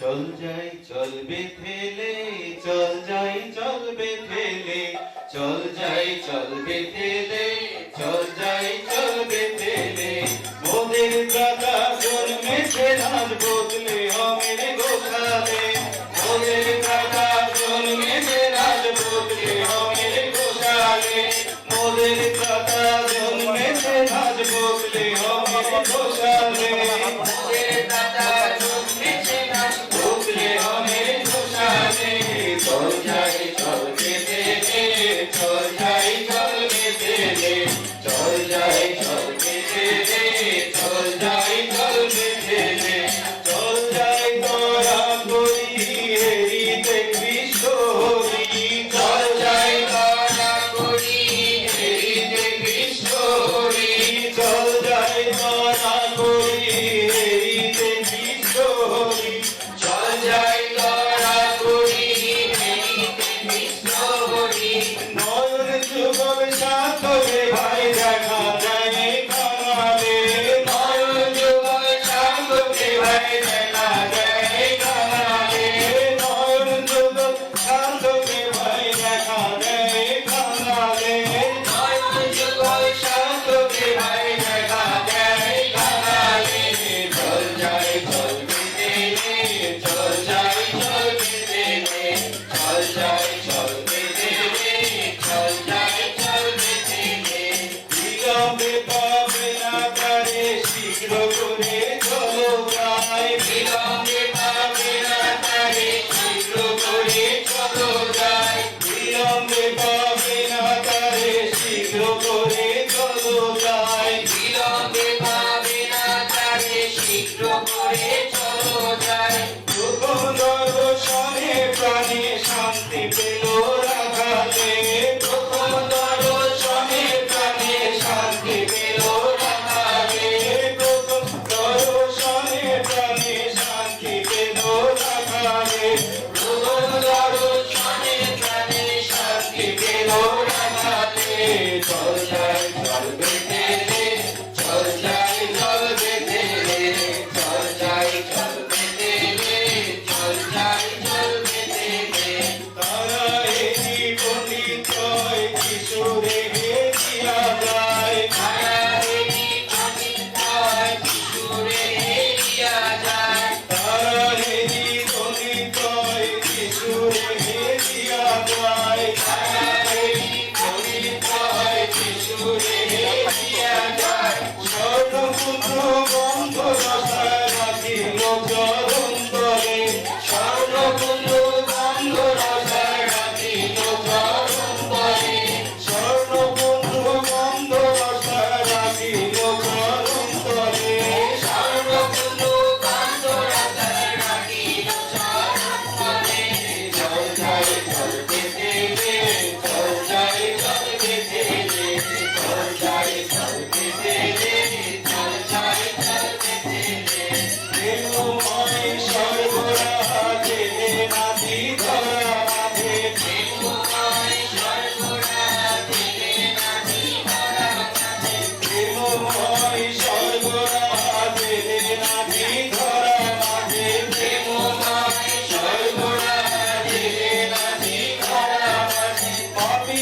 চল যাই চলবে ঠেলে চল যাই চলবে ঠেলে চল যাই চলবে ঠেলে চল যাই চলবে ঠেলে মোদের দাদা জন্মে সেনার বদলে অমের গোখালে মোদের দাদা জন্মে সেনার বদলে অমের গোখালে মোদের দাদা জন্মে সেনার বদলে অমের গোখালে জয় জয় সব Orange.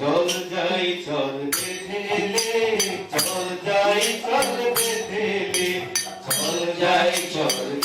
চল যাই চল বেঁধেলে চল যাই চল